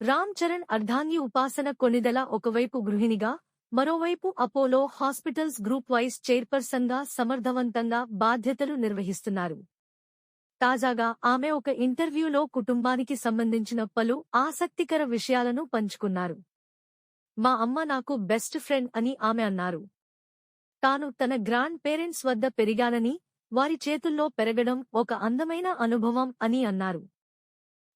రామ్ చరణ్ అర్ధాంగి ఉపాసన కొనిదల ఒకవైపు గృహిణిగా మరోవైపు అపోలో హాస్పిటల్స్ గ్రూప్ వైస్ చైర్పర్సన్గా సమర్థవంతంగా బాధ్యతలు నిర్వహిస్తున్నారు. తాజాగా ఆమె ఒక ఇంటర్వ్యూలో కుటుంబానికి సంబంధించిన పలు ఆసక్తికర విషయాలను పంచుకున్నారు. మా అమ్మ నాకు బెస్ట్ ఫ్రెండ్ అని ఆమె అన్నారు. తాను తన గ్రాండ్ పేరెంట్స్ వద్ద పెరిగానని వారి చేతుల్లో పెరగడం ఒక అందమైన అనుభవం అని అన్నారు.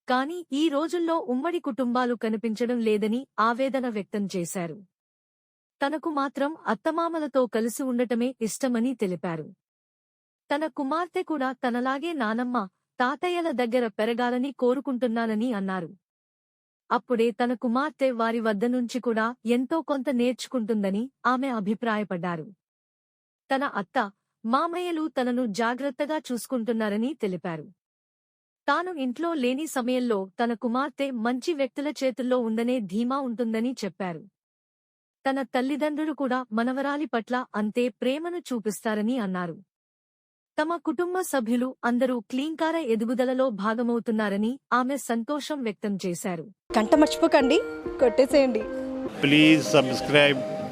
కాని ఈ రోజుల్లో ఉమ్మడి కుటుంబాలు కనిపించడం లేదని ఆవేదన వ్యక్తం చేశారు. తనకు మాత్రం అత్తమామలతో కలిసి ఉండటమే ఇష్టమని తెలిపారు. తన కుమార్తె కూడా తనలాగే నానమ్మ తాతయ్యల దగ్గర పెరగాలని కోరుకుంటున్నానని అన్నారు. అప్పుడే తన కుమార్తె వారి వద్ద నుంచి కూడా ఎంతో కొంత నేర్చుకుంటుందని ఆమె అభిప్రాయపడ్డారు. తన అత్త మామయ్యలు తనను జాగ్రత్తగా చూసుకుంటున్నారని తెలిపారు. తాను ఇంట్లో లేని సమయంలో తన కుమార్తె మంచి వ్యక్తుల చేతుల్లో ఉందనే ధీమా ఉంటుందని చెప్పారు. తన తల్లిదండ్రులు కూడా మనవరాలి పట్ల అంతే ప్రేమను చూపిస్తారని అన్నారు. తమ కుటుంబ సభ్యులు అందరూ క్లీంకార ఎదుగుదలలో భాగమవుతున్నారని ఆమె సంతోషం వ్యక్తం చేశారు. గంట మర్చిపోకండి కొట్టేసేయండి. Please subscribe